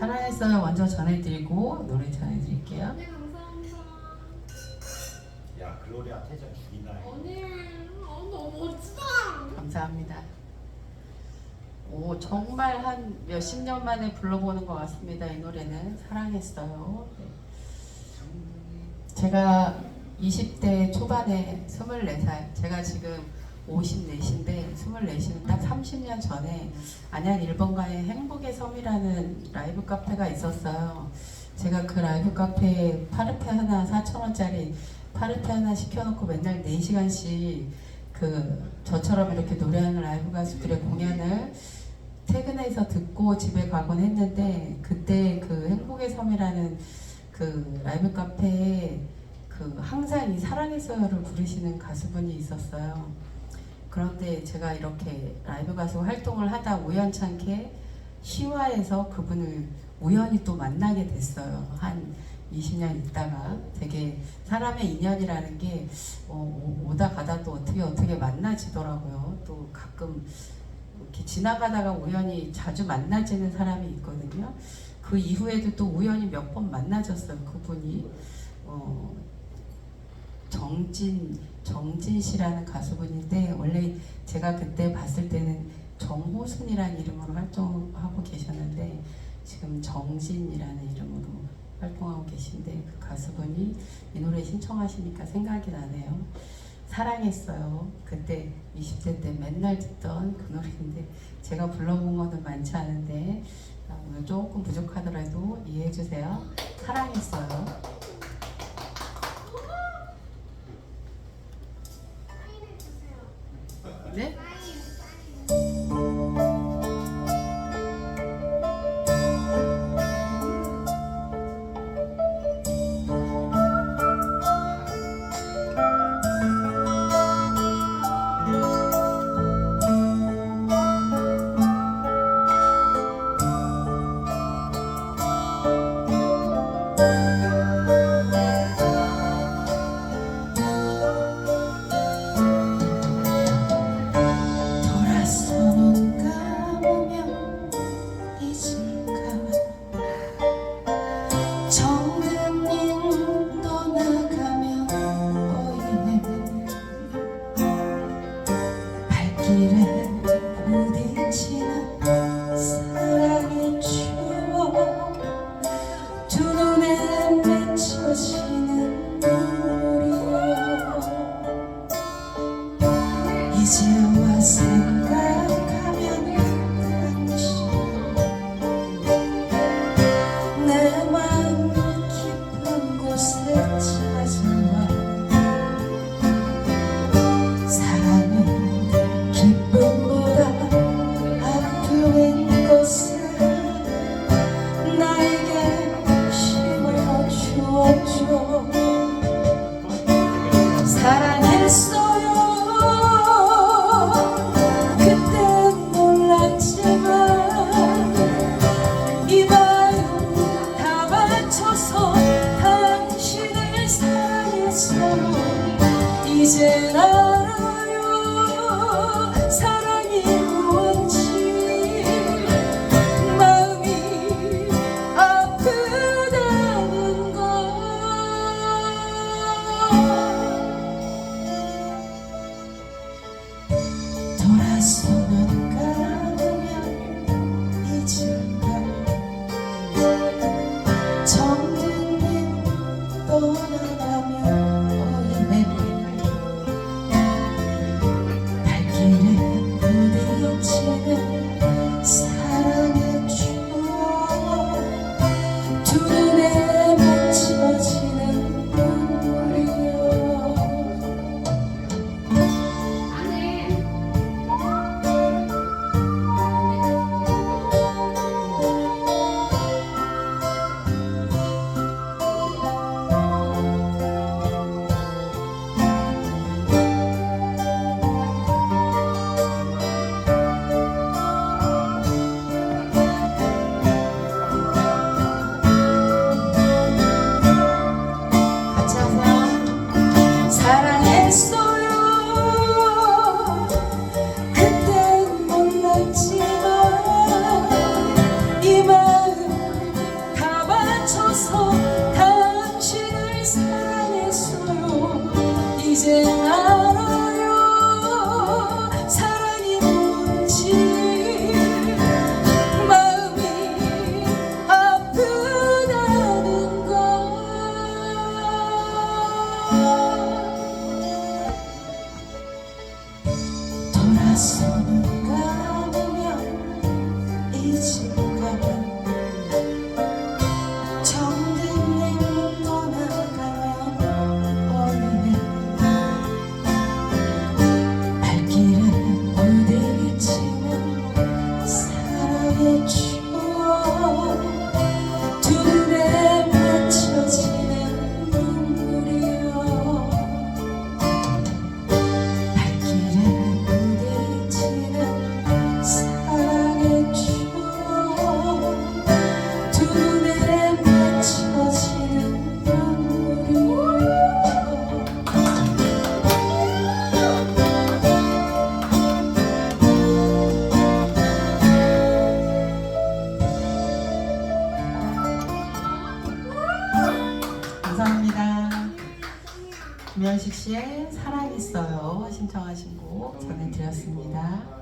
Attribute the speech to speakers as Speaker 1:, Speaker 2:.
Speaker 1: 사랑했어요 먼저 전해드리고 노래 전해드릴게요.
Speaker 2: 네 감사합니다.
Speaker 3: 야 글로리아 죽이나 해.
Speaker 2: 언니 어, 너무 멋지다.
Speaker 1: 감사합니다. 오 정말 한 몇십 년 만에 불러보는 것 같습니다. 이 노래는 사랑했어요. 네. 제가 20대 초반에 24살, 제가 지금 54인데 24시는 딱 30년 전에 안양 1번가에 행복의 섬이라는 라이브 카페가 있었어요. 제가 그 라이브 카페에 파르페 하나 4,000원짜리 파르페 하나 시켜놓고 맨날 4시간씩 그 저처럼 이렇게 노래하는 라이브 가수들의 공연을 퇴근해서 듣고 집에 가곤 했는데 그때 그 행복의 섬이라는 그 라이브 카페에 그 항상 이 사랑했어요를 부르시는 가수분이 있었어요. 그런데 제가 이렇게 라이브 가수 활동을 하다 우연찮게 시화에서 그분을 우연히 또 만나게 됐어요. 한 20년 있다가 되게 사람의 인연이라는 게 어, 오- 오다 가다 또 어떻게 어떻게 만나지더라고요. 또 가끔 이렇게 지나가다가 우연히 자주 만나지는 사람이 있거든요. 그 이후에도 또 우연히 몇 번 만나졌어요. 그분이 어, 정진 정진 씨라는 가수분인데 원래 제가 그때 봤을 때는 정호순이라는 이름으로 활동하고 계셨는데 지금 정진이라는 이름으로 활동하고 계신데 그 가수분이 이 노래 신청하시니까 생각이 나네요. 사랑했어요. 그때 20대 때 맨날 듣던 그 노래인데 제가 불러본 거는 많지 않은데 아, 오늘 조금 부족하더라도 이해해 주세요. 사랑했어요.
Speaker 2: 사인해 주
Speaker 4: 이
Speaker 2: hope.
Speaker 1: 김현식 씨의 사랑 있어요 신청하신 곡 전해드렸습니다.